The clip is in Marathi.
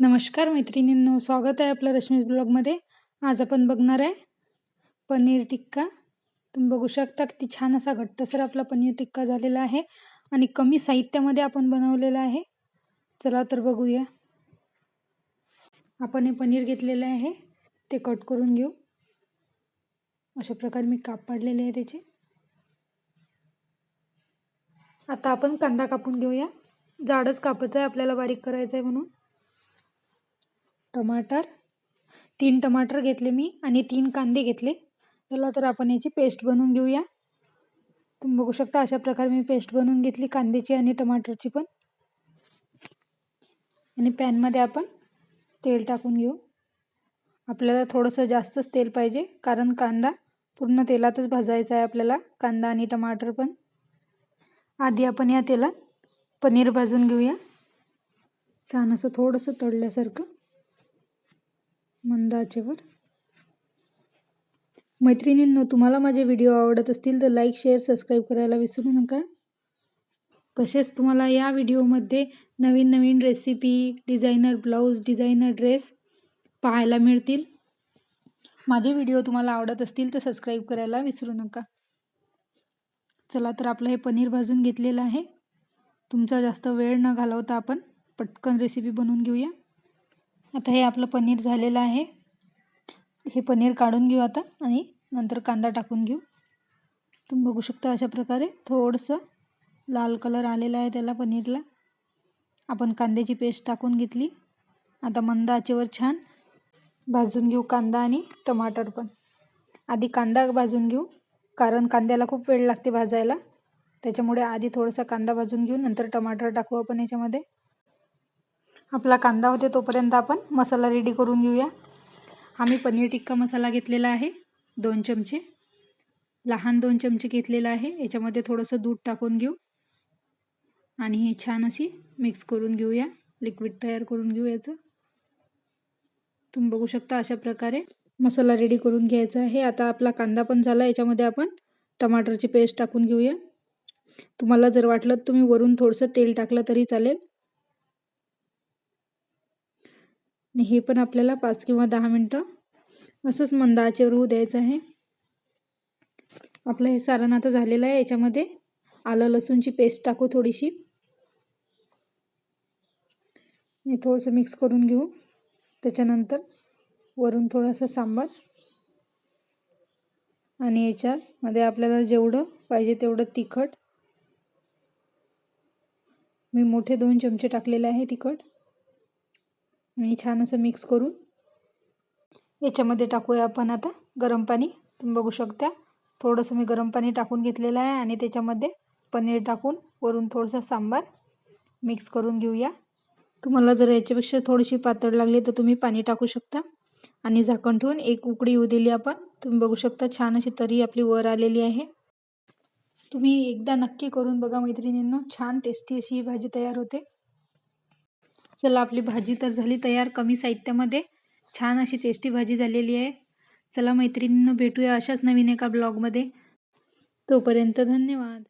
नमस्कार मैत्रिणींनो स्वागत आहे आपलं रश्मी ब्लॉगमध्ये. आज आपण बघणार आहे पनीर टिक्का. तुम्ही बघू शकता किती छान असा घट्टसर आपला पनीर टिक्का झालेला आहे आणि कमी साहित्यामध्ये आपण बनवलेला आहे. चला तर बघूया. आपण हे पनीर घेतलेलं आहे. ते कट करून घेऊ. अशा प्रकारे मी काप पाडलेले आहे त्याचे. आता आपण कांदा कापून घेऊया. जाडच कापायचं आहे आपल्याला बारीक करायचं आहे म्हणून. टमाटर तीन टमाटर घेतले मी आणि तीन कांदे घेतले. चला तर आपण याची पेस्ट बनवून घेऊया. तुम्ही बघू शकता अशा प्रकारे मी पेस्ट बनवून घेतली कांद्याची आणि टमाटरची पण. आणि पॅनमध्ये आपण तेल टाकून घेऊ. आपल्याला थोडंसं जास्तच तेल पाहिजे कारण कांदा पूर्ण तेलातच भाजायचा आहे आपल्याला कांदा आणि टमाटर पण. आधी आपण या तेलात पनीर भाजून घेऊया. छान असं थोडंसं तळल्यासारखं. मंद आचेवर मैत्रिणींनो तुम्हाला माझे व्हिडिओ आवडत असतील तर लाईक शेअर सबस्क्राईब करायला विसरू नका. तसेच तुम्हाला या व्हिडिओमध्ये नवीन नवीन recipe designer blouse designer dress पाहायला मिळतील. माझे व्हिडिओ तुम्हाला आवडत असतील तर सबस्क्राईब करायला विसरू नका. चला तर आपलं हे पनीर भाजून घेतलेलं आहे. तुमचा जास्त वेळ न घालवता आपण पटकन रेसिपी बनवून घेऊया. आता हे आपलं पनीर झालेलं आहे. हे पनीर काढून घेऊ आता आणि नंतर कांदा टाकून घेऊ. तुम्ही बघू शकता अशा प्रकारे थोडंसं लाल कलर आलेला आहे त्याला पनीरला. आपण कांद्याची पेस्ट टाकून घेतली. आता मंद आचेवर छान भाजून घेऊ कांदा आणि टमाटर पण. आधी कांदा भाजून घेऊ कारण कांद्याला खूप वेळ लागते भाजायला. त्याच्यामुळे आधी थोडासा कांदा भाजून घेऊ नंतर टमाटर टाकू आपण याच्यामध्ये. आपला कांदा होते तोपर्यंत आपण मसाला रेडी करून घेऊया. आम्ही पनीर टिक्का मसाला घेतलेला आहे दोन चमचे. लहान दोन चमचे घेतलेला आहे याच्यामध्ये थोडंसं दूध टाकून घेऊ. आणि हे छान अशी मिक्स करून घेऊया लिक्विड तयार करून घेऊ याचं तुम्ही बघू शकता अशा प्रकारे मसाला रेडी करून घ्यायचा आहे. आता आपला कांदा पण झाला याच्यामध्ये आपण टमाटरची पेस्ट टाकून घेऊया. तुम्हाला जर वाटलं तुम्ही वरून थोडंसं तेल टाकलं तरी चालेल. आणि हे पण आपल्याला पाच किंवा दहा मिनटं असंच मंद आचेवर होऊ द्यायचं आहे. आपलं हे सारण आता झालेलं आहे याच्यामध्ये आलं लसूणची पेस्ट टाकू थोडीशी. हे थोडंसं मिक्स करून घेऊ. त्याच्यानंतर वरून थोडासा सांबार. आणि याच्यामध्ये आपल्याला जेवढं पाहिजे तेवढं तिखट. मी मोठे दोन चमचे टाकलेले आहे तिखट. आणि छान असं मिक्स करून याच्यामध्ये टाकूया आपण आता गरम पाणी. तुम्ही बघू शकता थोडंसं मी गरम पाणी टाकून घेतलेलं आहे आणि त्याच्यामध्ये पनीर टाकून वरून थोडंसं सांबार मिक्स करून घेऊया. तुम्हाला जर याच्यापेक्षा थोडीशी पातळ लागली तर तुम्ही पाणी टाकू शकता. आणि झाकण ठेवून एक उकडी येऊ दिली आपण. तुम्ही बघू शकता छान अशी तरी आपली वर आलेली आहे. तुम्ही एकदा नक्की करून बघा मैत्रिणींनो छान टेस्टी अशी ही भाजी तयार होते. चला आपली भाजी तर झाली तयार कमी साहित्यामध्ये. छान अशी टेस्टी भाजी झालेली आहे. चला मैत्रिणींना भेटूया अशाच नवीन एका ब्लॉगमध्ये तोपर्यंत धन्यवाद.